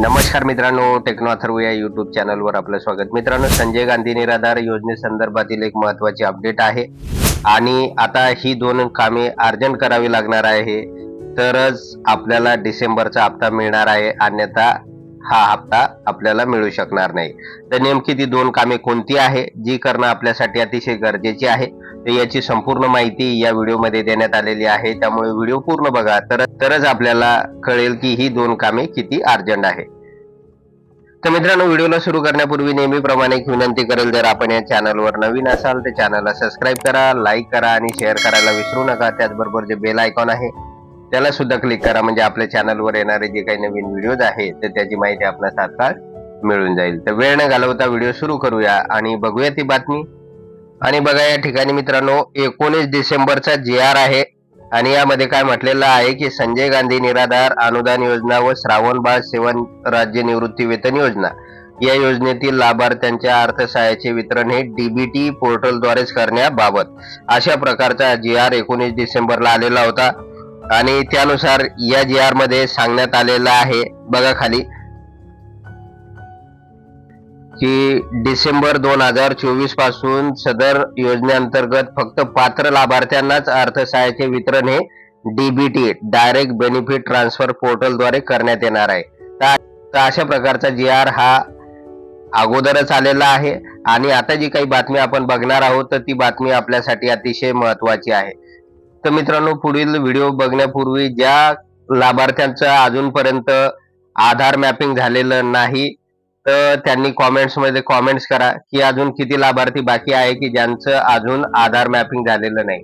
नमस्कार मित्रांनो टेक्नो अथर्व या युट्यूब चॅनलवर आपलं स्वागत. मित्रांनो संजय गांधी निराधार योजनेसंदर्भातील एक महत्वाची अपडेट आहे. आणि आता ही दोन कामे अर्जंट करावी लागणार आहे. तरच आपल्याला डिसेंबरचा हप्ता मिळणार आहे. अन्यथा हा हप्ता आपल्याला मिळू शकणार नाही. तर नेमकी ती दोन कामे कोणती आहे? जी करणं आपल्यासाठी अतिशय गरजेची आहे. तर याची संपूर्ण माहिती या व्हिडिओमध्ये देण्यात आलेली आहे. त्यामुळे व्हिडिओ पूर्ण बघा. तर तरच आपल्याला कळेल की ही दोन कामे किती अर्जंट आहे. तर मित्रांनो व्हिडिओला सुरू करण्यापूर्वी नेहमीप्रमाणे एक विनंती करेल जर आपण या चॅनलवर नवीन असाल तर चॅनलला सबस्क्राईब करा लाईक करा आणि शेअर करायला विसरू नका. त्याचबरोबर जे बेल आयकॉन आहे त्याला सुद्धा क्लिक करा. म्हणजे आपल्या चॅनलवर येणारे जे काही नवीन व्हिडिओज आहेत तर त्याची माहिती आपल्याला तात्काळ मिळून जाईल. तर वेळ न घालवता व्हिडिओ सुरू करूया आणि बघूया ती बातमी. आणि बघा या ठिकाणी मित्रांनो एकोणीस डिसेंबरचा जी आर आहे. आणि यामध्ये काय म्हटलेलं आहे की संजय गांधी निराधार अनुदान योजना व श्रावण बाळ सेवन राज्य निवृत्ती वेतन योजना. या योजनेतील लाभार्थ्यांच्या अर्थसहाय्याचे वितरण हे डीबीटी पोर्टलद्वारेच करण्याबाबत. अशा प्रकारचा जी आर एकोणीस डिसेंबरला आलेला होता. आणि त्यानुसार या जी आरमध्ये सांगण्यात आलेलं आहे बघा खाली. की डिसेंबर दोन हजार चोवीसपासून सदर योजनेअंतर्गत फक्त पात्र लाभार्थ्यांनाच अर्थसहाय्याचे वितरण हे डीबीटी डायरेक्ट बेनिफिट ट्रान्सफर पोर्टलद्वारे करण्यात येणार आहे. तर अशा प्रकारचा जी आर हा अगोदरच आलेला आहे. आणि आता जी काही बातमी आपण बघणार आहोत तर ती बातमी आपल्यासाठी अतिशय महत्वाची आहे. तर मित्रांनो पुढील व्हिडिओ बघण्यापूर्वी ज्या लाभार्थ्यांचं अजूनपर्यंत आधार मॅपिंग झालेलं नाही तर त्यांनी कॉमेंट्समध्ये कॉमेंट्स करा की अजून किती लाभार्थी बाकी आहे की ज्यांचं अजून आधार मॅपिंग झालेलं नाही.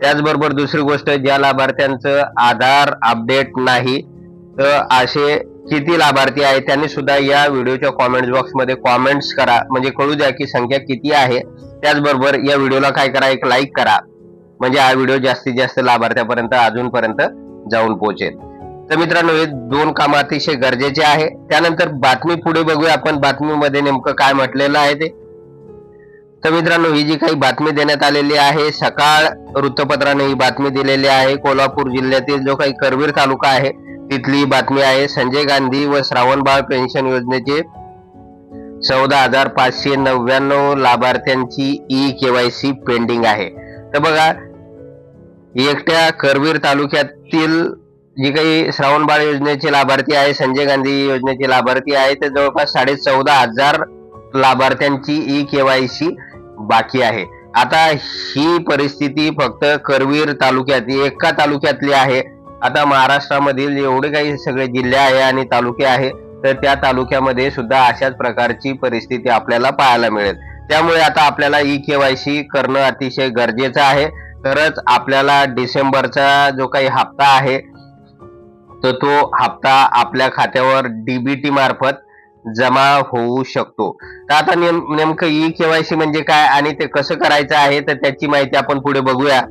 त्याचबरोबर दुसरी गोष्ट ज्या लाभार्थ्यांचं आधार अपडेट नाही तर असे किती लाभार्थी आहेत त्यांनी सुद्धा या व्हिडिओच्या कॉमेंट बॉक्समध्ये कॉमेंट्स करा. म्हणजे कळू द्या की संख्या किती आहे. त्याचबरोबर या व्हिडिओला काय करा एक लाईक करा. म्हणजे हा व्हिडिओ जास्तीत जास्त लाभार्थ्यापर्यंत अजूनपर्यंत जाऊन पोहोचेल. तर मित्रांनो हे दोन काम अतिशय गरजेचे आहे. त्यानंतर बातमी पुढे बघूया आपण बातमीमध्ये नेमकं काय म्हटलेलं आहे ते. तर मित्रांनो ही जी काही बातमी देण्यात आलेली आहे सकाळ वृत्तपत्राने ही बातमी दिलेली आहे. कोल्हापूर जिल्ह्यातील जो काही करवीर तालुका आहे तिथली ही बातमी आहे. संजय गांधी व श्रावणबाळ पेन्शन योजनेचे चौदा हजार पाचशे नव्याण्णव लाभार्थ्यांची ई केवायसी पेंडिंग आहे. तर बघा एकट्या करवीर तालुक्यातील जी काही श्रावण बाळ योजनेचे लाभार्थी आहे संजय गांधी योजनेचे लाभार्थी आहे ते जवळपास साडे चौदा हजार लाभार्थ्यांची ई केवायसी बाकी आहे. आता ही परिस्थिती फक्त करवीर तालुक्यात एका तालुक्यातली आहे. आता महाराष्ट्रामधील एवढे काही सगळे जिल्हे आहे आणि तालुके आहे तर त्या तालुक्यामध्ये सुद्धा अशाच प्रकारची परिस्थिती आपल्याला पाहायला मिळेल. त्यामुळे आता आपल्याला ई केवायसी करणं अतिशय गरजेचं आहे. तरच आपल्याला डिसेंबरचा जो काही हप्ता आहे तर तो हप्ता आपल्या खात्यावर डीबीटी मार्फत जमा होऊ शकतो. तर आता नेम नेमकं ई केवायसी म्हणजे काय आणि ते कसं करायचं आहे तर त्याची माहिती आपण पुढे बघूया.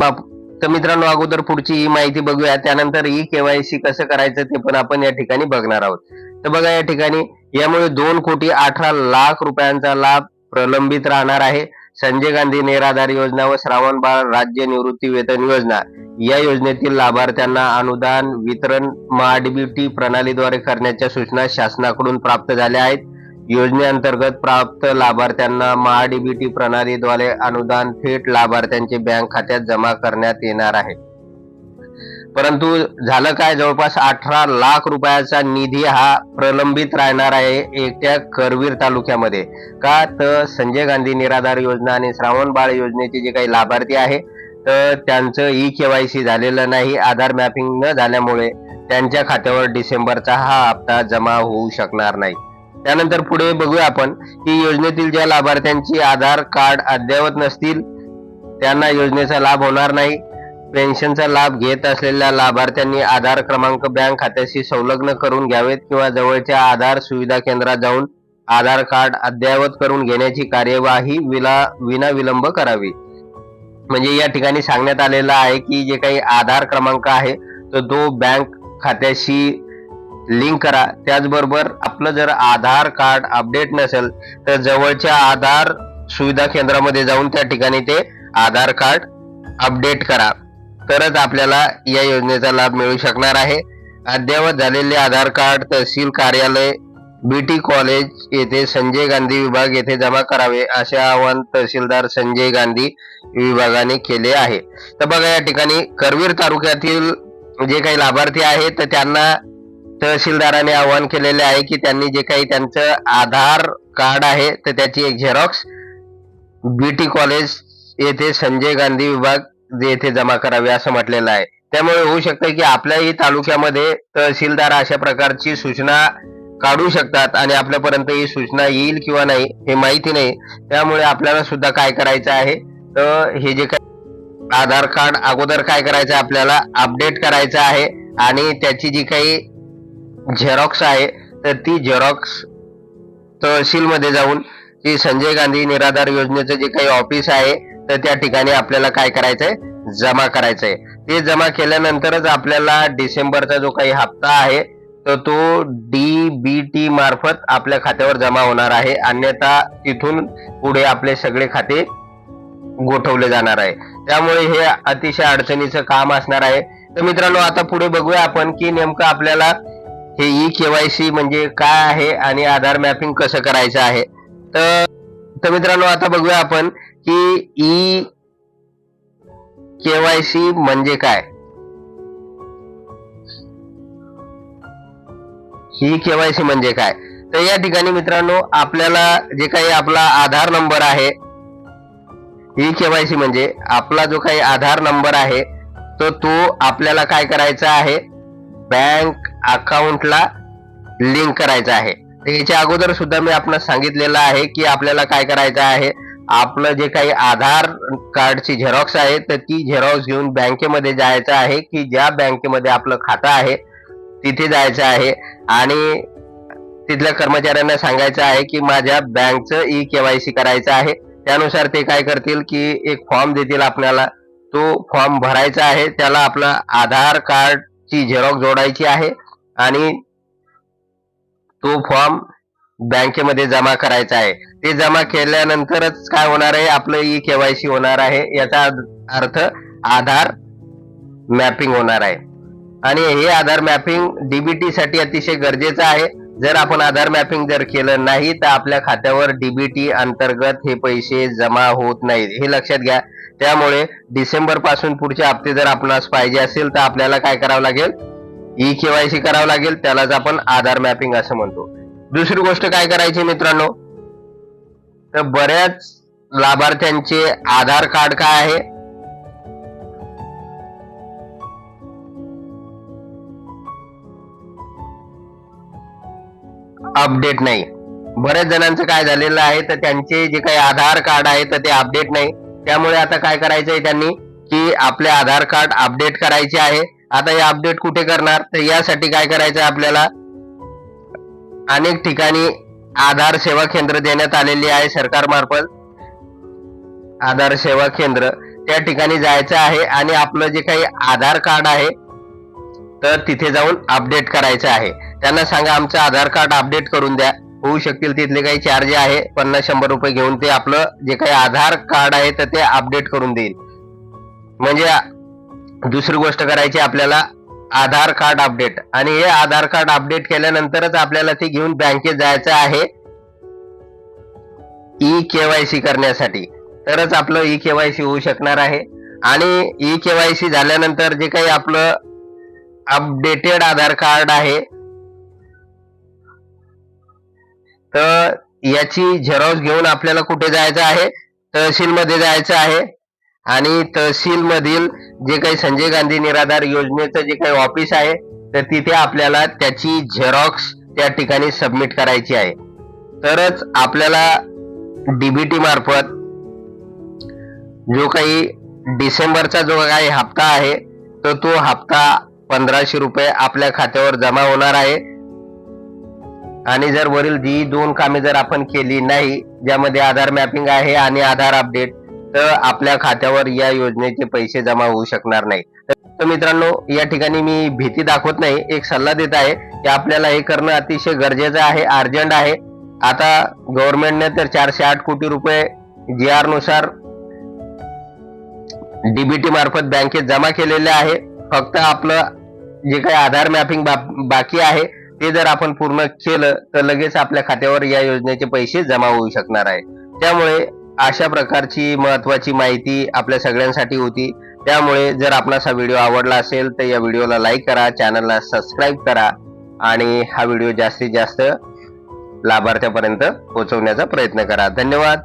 बाप- तर मित्रांनो अगोदर पुढची ही माहिती बघूया. त्यानंतर ई केवायसी कसं करायचं ते पण आपण या ठिकाणी बघणार आहोत. तर बघा या ठिकाणी यामुळे दोन कोटी अठरा लाख रुपयांचा लाभ प्रलंबित राहणार आहे. संजय गांधी निराधार योजना व श्रावण बाळ राज्य निवृत्ती वेतन योजना या योजनेतील लाभार्थ्यांना अनुदान वितरण महाडीबीटी प्रणालीद्वारे करण्याच्या सूचना शासनाकडून प्राप्त झाल्या आहेत. योजनेअंतर्गत प्राप्त लाभार्थ्यांना महाडीबीटी प्रणालीद्वारे अनुदान थेट लाभार्थ्यांचे बँक खात्यात जमा करण्यात येणार आहे. परंतु झालं काय? जवळपास अठरा लाख रुपयाचा निधी हा प्रलंबित राहणार आहे एकट्या करवीर तालुक्यामध्ये. का? तर संजय गांधी निराधार योजना आणि श्रावण बाळ योजनेचे जे काही लाभार्थी आहे तर त्यांचं ई केवायसी झालेलं नाही आधार मॅपिंग न झाल्यामुळे त्यांच्या खात्यावर डिसेंबरचा हा हप्ता जमा होऊ शकणार नाही. त्यानंतर पुढे बघूया आपण की योजनेतील ज्या लाभार्थ्यांची आधार कार्ड अद्ययावत नसतील त्यांना योजनेचा लाभ होणार नाही. पेन्शनचा लाभ घेत असलेल्या लाभार्थ्यांनी आधार क्रमांक बँक खात्याशी संलग्न करून घ्यावेत किंवा जवळच्या आधार सुविधा केंद्रात जाऊन आधार कार्ड अद्ययावत करून घेण्याची कार्यवाही विला विना विलंब करावी. म्हणजे या ठिकाणी सांगण्यात आलेलं आहे की जे काही आधार क्रमांक आहे तर तो बँक खात्याशी लिंक करा. त्याचबरोबर आपलं जर आधार कार्ड अपडेट नसेल तर जवळच्या आधार सुविधा केंद्रामध्ये जाऊन त्या ठिकाणी ते आधार कार्ड अपडेट करा. तरच आपल्याला या योजनेचा लाभ मिळू शकणार आहे. अद्ययावत झालेले आधार कार्ड तहसील कार्यालय बीटी कॉलेज येथे संजय गांधी विभाग येथे जमा करावे असे आवाहन तहसीलदार संजय गांधी विभागाने केले आहे. तर बघा या ठिकाणी करवीर तालुक्यातील जे काही लाभार्थी आहेत तर त्यांना तहसीलदाराने आवाहन केलेले आहे की त्यांनी जे काही त्यांचं आधार कार्ड आहे तर त्याची एक झेरॉक्स बीटी कॉलेज येथे संजय गांधी विभाग जे येथे जमा करावे असं म्हटलेलं आहे. त्यामुळे होऊ शकतं की आपल्याही तालुक्यामध्ये तहसीलदार अशा प्रकारची सूचना काढू शकतात आणि आपल्यापर्यंत ही सूचना येईल किंवा नाही हे माहिती नाही. त्यामुळे आपल्याला सुद्धा काय करायचं आहे? तर हे जे काय आधार कार्ड अगोदर काय करायचं आहे? आपल्याला अपडेट करायचं आहे आणि त्याची जी काही झेरॉक्स आहे तर ती झेरॉक्स तहसीलमध्ये जाऊन ती संजय गांधी निराधार योजनेचं जे काही ऑफिस आहे तर त्या ठिकाणी आपल्याला काय करायचंय? जमा करायचंय. ते जमा केल्यानंतरच आपल्याला डिसेंबरचा जो काही हप्ता आहे तर तो डी बी टी मार्फत आपल्या खात्यावर जमा होणार आहे. अन्यथा तिथून पुढे आपले सगळे खाते गोठवले जाणार आहे. त्यामुळे हे अतिशय अडचणीचं काम असणार आहे. तर मित्रांनो आता पुढे बघूया आपण की नेमकं आपल्याला हे ई केवायसी म्हणजे काय आहे आणि आधार मॅपिंग कसं करायचं आहे. तर तर मित्रांनो आता बघूया आपण की ई केवायसी म्हणजे काय? ही केवायसी म्हणजे काय? तर या ठिकाणी मित्रांनो आपल्याला जे काही आपला आधार नंबर आहे ही केवायसी म्हणजे आपला जो काही आधार नंबर आहे तर तो आपल्याला काय करायचा आहे? बँक अकाउंटला लिंक करायचा आहे. तर याच्या अगोदर सुद्धा मी आपण सांगितलेलं आहे की आपल्याला काय करायचं आहे? आपलं जे काही आधार कार्डची झेरॉक्स आहे तर ती झेरॉक्स घेऊन बँकेमध्ये जायचं आहे की ज्या बँकेमध्ये आपलं खातं आहे तिथे जायचं आहे. आणि तिथल्या कर्मचाऱ्यांना सांगायचं आहे की माझ्या बँकचं ई केवायसी करायचं आहे. त्यानुसार ते काय करतील की एक फॉर्म देतील आपल्याला. तो फॉर्म भरायचा आहे त्याला आपला आधार कार्डची झेरॉक्स जोडायची आहे आणि तो फॉर्म बँकेमध्ये जमा करायचा आहे. ते जमा केल्यानंतरच काय होणार आहे? आपलं ई केवायसी होणार आहे. याचा अर्थ आधार मॅपिंग होणार आहे. आणि हे आधार मॅपिंग डीबीटी साठी अतिशय गरजेचं आहे. जर आपण आधार मॅपिंग जर केलं नाही तर आपल्या खात्यावर डीबीटी अंतर्गत हे पैसे जमा होत नाहीत. हे लक्षात घ्या. त्यामुळे डिसेंबरपासून पुढचे हप्ते जर आपणास पाहिजे असेल तर आपल्याला काय करावं लागेल? ई केवायसी करावं लागेल. त्यालाच आपण आधार मॅपिंग असं म्हणतो. दुसरी गोष्ट काय करायची मित्रांनो? तर बऱ्याच लाभार्थ्यांचे आधार कार्ड काय आहे? अपडेट नाही. बऱ्याच जणांचं काय झालेलं आहे तर त्यांचे जे काही आधार कार्ड आहे तर ते अपडेट नाही. त्यामुळे आता काय करायचंय त्यांनी की आपले आधार कार्ड अपडेट करायचे आहे. आता हे अपडेट कुठे करणार? तर यासाठी काय करायचं आपल्याला? अनेक ठिकाणी आधार सेवा केंद्र देण्यात आलेली आहे सरकारमार्फत. आधार सेवा केंद्र त्या ठिकाणी जायचं आहे आणि आपलं जे काही आधार कार्ड आहे तर तिथे जाऊन अपडेट करायचं आहे. त्यांना सांगा आमचं आधार कार्ड अपडेट करून द्या. होऊ शकतील तिथले काही चार्ज आहे पन्नास शंभर रुपये घेऊन ते आपलं जे काही आधार कार्ड आहे तर ते अपडेट करून देईल. म्हणजे दुसरी गोष्ट करायची आपल्याला आधार कार्ड अपडेट. आणि हे आधार कार्ड अपडेट केल्यानंतरच आपल्याला ते घेऊन बँकेत जायचं आहे. ई केवायसी करण्यासाठी. तरच आपलं ई केवायसी होऊ शकणार आहे. आणि ई केवायसी झाल्यानंतर जे काही आपलं अपडेटेड आधार कार्ड आहे तर याची झेरॉक्स घेऊन आपल्याला कुठे जायचं आहे? तहसीलमध्ये जायचं आहे. आणि तहसील मधील जे काही संजय गांधी निराधार योजनेचं जे काही ऑफिस आहे तर तिथे आपल्याला त्याची झेरॉक्स त्या ठिकाणी सबमिट करायची आहे. तरच आपल्याला डीबीटी मार्फत जो काही डिसेंबरचा जो काही हप्ता आहे तर तो हप्ता पंधराशे रुपये आपल्या खात्यावर जमा होणार आहे. आणि जर वरील जी दोन कामे जर आपण केली नाही ज्यामध्ये आधार मॅपिंग आहे आणि आधार अपडेट तर आपल्या खात्यावर या योजनेचे पैसे जमा होऊ शकणार नाही. तर मित्रांनो या ठिकाणी मी भीती दाखवत नाही. एक सल्ला देत आहे की आपल्याला हे करणं अतिशय गरजेचं आहे अर्जंट आहे. आता गव्हर्नमेंटने तर चारशे आठ कोटी रुपये जी आरनुसार डीबीटी मार्फत बँकेत जमा केलेले आहे. फक्त आपलं जे काही आधार मॅपिंग बाकी आहे ते जर आपण पूर्ण केलं तर लगेच आपल्या खात्यावर या योजनेचे पैसे जमा होऊ शकणार आहे. त्यामुळे अशा प्रकारची महत्वाची माहिती आपल्या सगळ्यांसाठी होती. त्यामुळे जर आपणास हा व्हिडिओ आवडला असेल तर या व्हिडिओला लाईक करा चॅनलला सबस्क्राईब करा आणि हा व्हिडिओ जास्तीत जास्त लाभार्थ्यापर्यंत पोहोचवण्याचा प्रयत्न करा. धन्यवाद.